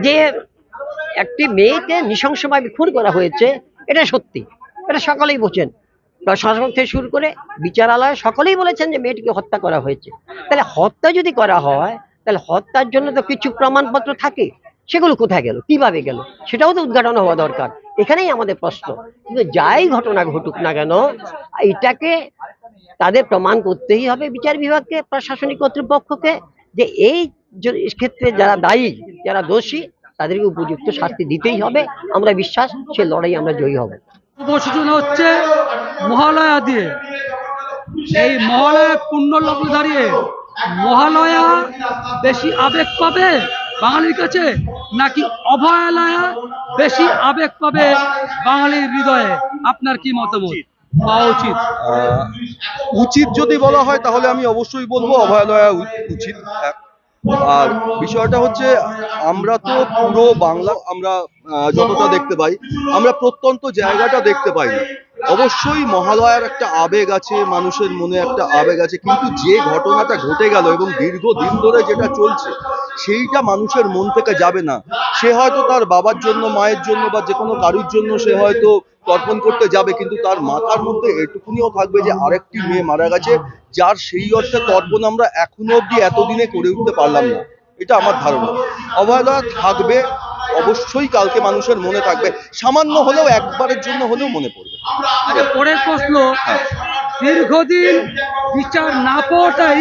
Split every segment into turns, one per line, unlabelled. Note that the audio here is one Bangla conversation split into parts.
যে একটি মেয়েকে নৃশংসভাবে খুন করা হয়েছে, এটা সত্যি। এটা সকলেই বোঝেন। প্রশাসন থেকে শুরু করে বিচারালয় সকলেই বলেছেন যে মেয়েটিকে হত্যা করা হয়েছে। তাহলে হত্যা যদি করা হয়, তাহলে হত্যার জন্য তো কিছু প্রমাণপত্র থাকে। সেগুলো কোথায় গেল? কীভাবে গেল? সেটাও তো উদ্ঘাটন হওয়া দরকার। এখানেই আমাদের প্রশ্ন। কিন্তু যাই ঘটনা ঘটুক না কেন এটাকে তাদের প্রমাণ করতেই হবে বিচার বিভাগকে, প্রশাসনিক কর্তৃপক্ষকে। যে এই ক্ষেত্রে যারা দায়ী, যারা দোষী, তাদেরকে উপযুক্ত শাস্তি দিতেই হবে। আমরা বিশ্বাস, সে লড়াই আমরা জয়ী হব।
সূচনা হচ্ছে মহালয়া দিয়ে। এই মহালয়া পুণ্য লগ্নে দাঁড়িয়ে মহালয়া বেশি আবেগ পাবে বাঙালির কাছে, নাকি অভয়ালয়া বেশি আবেগ পাবে বাঙালির হৃদয়ে? আপনার কি মতামত? পাওয়া উচিত।
উচিত যদি বলা হয়, তাহলে আমি অবশ্যই বলব, অভয়ালয়া উচিত। আর বিষয়টা হচ্ছে, আমরা তো পুরো বাংলা, আমরা যতটা দেখতে পাই, আমরা প্রত্যন্ত জায়গাটা দেখতে পাই না। অবশ্যই মহালয়ার একটা আবেগ আছে, মানুষের মনে একটা আবেগ আছে, কিন্তু যে ঘটনাটা ঘটে গেল এবং দীর্ঘদিন ধরে যেটা চলছে, সেইটা মানুষের মন থেকে যাবে না। সে হয়তো তার বাবার জন্য, মায়ের জন্য বা যে কোনো কারুর জন্য সে হয়তো তর্পণ করতে যাবে, কিন্তু তার মাথার মধ্যে এটুকুনিও থাকবে যে আরেকটি মেয়ে মারা গেছে, যার সেই অর্থে তর্পণ আমরা এখনও অব্দি এতদিনে করে উঠতে পারলাম না। এটা আমার ধারণা। অবহেলা থাকবে, অবশ্যই কালকে মানুষের মনে থাকবে। সামান্য হলেও একবারের জন্য হলেও মনে পড়বে।
আচ্ছা পরের প্রশ্ন, দীর্ঘদিন বিচার না পাওয়াটাই,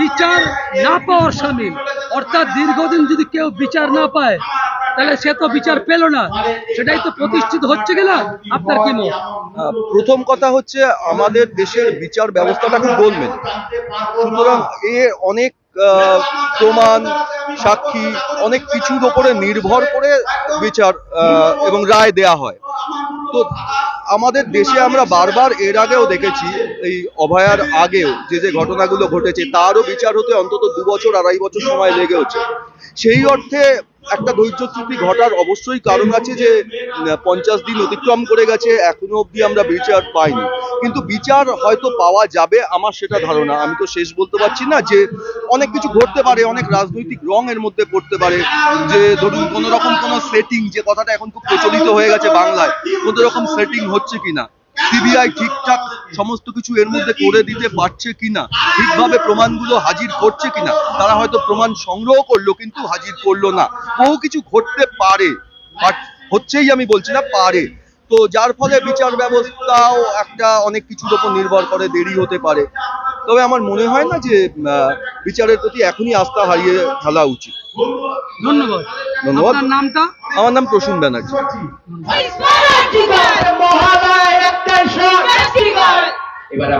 বিচার না পাওয়ার সামিল। অর্থাৎ দীর্ঘদিন যদি কেউ বিচার না পায়, তাহলে সে তো বিচার পেল না। সেটাই তো প্রতিষ্ঠিত হচ্ছে কিনা? আপনার কি মত?
প্রথম কথা হচ্ছে আমাদের দেশের বিচার ব্যবস্থাটা খুব গোলমেল। সুতরাং এ অনেক প্রমাণ, সাক্ষী, অনেক কিছুর ওপরে নির্ভর করে বিচার এবং রায় দেয়া হয়। তো আমাদের দেশে আমরা বারবার এর আগেও দেখেছি, এই অভয়ার আগেও যে যে ঘটনাগুলো ঘটেছে, তারও বিচার হতে অন্তত দু বছর, আড়াই বছর সময় লেগেওছে সেই অর্থে একটা ধৈর্য ত্রুটি ঘটার অবশ্যই কারণ আছে যে পঞ্চাশ দিন অতিক্রম করে গেছে, এখনও অবধি আমরা বিচার পাইনি। কিন্তু বিচার হয়তো পাওয়া যাবে আমার সেটা ধারণা। আমি তো শেষ বলতে পারছি না যে, অনেক কিছু ঘটতে পারে, অনেক রাজনৈতিক রং এর মধ্যে পড়তে পারে। যে, ধরুন কোনো রকম কোনো সেটিং যে কথাটা এখন খুব প্রচলিত হয়ে গেছে বাংলায় কোনো রকম সেটিং হচ্ছে কিনা। সিবিআই ঠিকঠাক সমস্ত কিছু এর মধ্যে করে দিতে পারছে কিনা, ঠিকভাবে প্রমাণগুলো হাজির করছে কিনা, তারা হয়তো প্রমাণ সংগ্রহ করল কিন্তু হাজির করল না। বহু কিছু ঘটতে পারে হচ্ছেই আমি বলছি না পারে। তো যার ফলে বিচার ব্যবস্থাও একটা অনেক কিছুর উপর নির্ভর করে, দেরি হতে পারে। তবে আমার মনে হয় না যে বিচারের প্রতি এখনই আস্থা হারিয়ে ফেলা উচিত।
ধন্যবাদ।
ধন্যবাদ।
আপনার নামটা?
আমার নাম প্রসূন ব্যানার্জি।
এবার